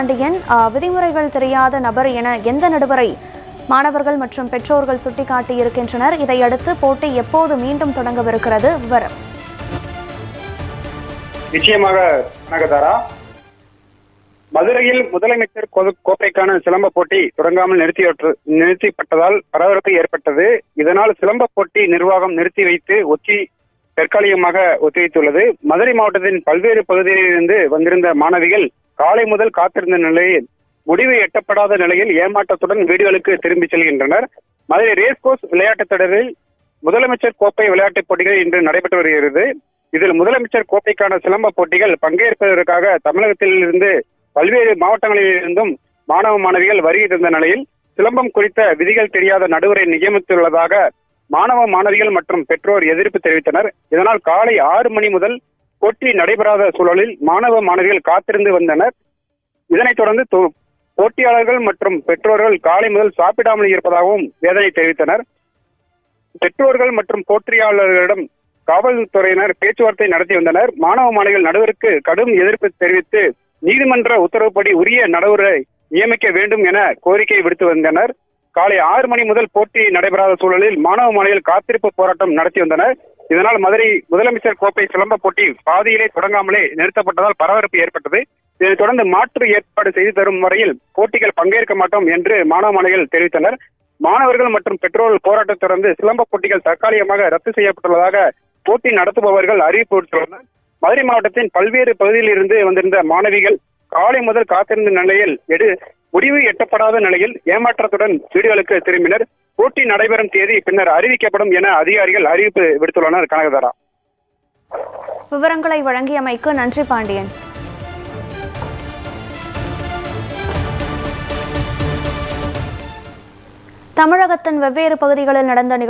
பாண்டியன் விதிமுறைகள் தெரியாத நபர் என எந்த நடுவரை மாணவர்கள் மற்றும் பெற்றோர்கள் சுட்டிக்காட்டி இருக்கின்றனர் இதையடுத்து போட்டி எப்போது மீண்டும் தொடங்கவிருக்கிறது? விவரம். நிச்சயமாக நகதாரா மதுரையில் முதலமைச்சர் கோப்பைக்கான சிலம்ப போட்டி தொடங்காமல் நிறுத்தி நிறுத்திப்பட்டதால் பரபரப்பு ஏற்பட்டது. இதனால் சிலம்ப போட்டி நிர்வாகம் நிறுத்தி வைத்து ஒத்தி தற்காலிகமாக ஒத்திவைத்துள்ளது. மதுரை மாவட்டத்தின் பல்வேறு பகுதிகளிலிருந்து வந்திருந்த மாணவிகள் காலை முதல் காத்திருந்த நிலையில் முடிவு எட்டப்படாத நிலையில் ஏமாற்றத்துடன் வீடுகளுக்கு திரும்பி செல்கின்றனர். மதுரை ரேஸ்கோஸ் விளையாட்டுத் தொடரில் முதலமைச்சர் கோப்பை விளையாட்டுப் போட்டிகள் இன்று நடைபெற்று வருகிறது. இதில் முதலமைச்சர் கோப்பைக்கான சிலம்ப போட்டிகள் பங்கேற்பதற்காக தமிழகத்திலிருந்து பல்வேறு மாவட்டங்களிலிருந்தும் மாணவ மாணவிகள் வருகை தந்த நிலையில் சிலம்பம் குறித்த விதிகள் தெரியாத நடுவரை நியமித்துள்ளதாக மாணவ மாணவிகள் மற்றும் பெற்றோர் எதிர்ப்பு தெரிவித்தனர். இதனால் காலை ஆறு மணி முதல் போட்டி நடைபெறாத சூழலில் மாணவ மாணவிகள் காத்திருந்து வந்தனர். இதனைத் தொடர்ந்து போட்டியாளர்கள் மற்றும் பெற்றோர்கள் காலை முதல் சாப்பிடாமல் இருப்பதாகவும் வேதனை தெரிவித்தனர். பெற்றோர்கள் மற்றும் போட்டியாளர்களிடம் காவல்துறையினர் பேச்சுவார்த்தை நடத்தி வந்தனர். மாணவ மாணவிகள் நடுவருக்கு கடும் எதிர்ப்பு தெரிவித்து நீதிமன்ற உத்தரவுப்படி உரிய நடுவரை நியமிக்க வேண்டும் என கோரிக்கை விடுத்து வந்தனர். காலை ஆறு மணி முதல் போட்டி நடைபெறாத சூழலில் மாணவ மாணவிகள் காத்திருப்பு போராட்டம் நடத்தி வந்தனர். இதனால் மதுரை முதலமைச்சர் கோப்பை சிலம்ப போட்டி பாதியிலே தொடங்காமலே நிறுத்தப்பட்டதால் பரபரப்பு ஏற்பட்டது. இதனைத் தொடர்ந்து மாற்று ஏற்பாடு செய்து தரும் வரையில் போட்டிகள் பங்கேற்க மாட்டோம் என்று மாணவ மாணவிகள் தெரிவித்தனர். மாணவர்கள் மற்றும் பெற்றோர்கள் போராட்டத்தை தொடர்ந்து சிலம்ப போட்டிகள் தற்காலிகமாக ரத்து செய்யப்பட்டுள்ளதாக போட்டி நடத்துபவர்கள் அறிவிப்பு விடுத்துள்ளனர். மதுரை மாவட்டத்தின் பல்வேறு பகுதியில் இருந்து வந்திருந்த மாணவிகள் காலை முதல் காத்திருந்த நிலையில் எடு முடிவு எட்டப்படாத நிலையில் ஏமாற்றத்துடன் வீடுகளுக்கு திரும்பினர். போட்டி நடைபெறும் தேதி பின்னர் அறிவிக்கப்படும் என அதிகாரிகள் அறிவிப்பு விடுத்துள்ளனர் கனகதாரா. விவரங்களை வழங்கியமைக்கு நன்றி பாண்டியன். தமிழகத்தின் வெவ்வேறு பகுதிகளில் நடந்த நிகழ்ச்சி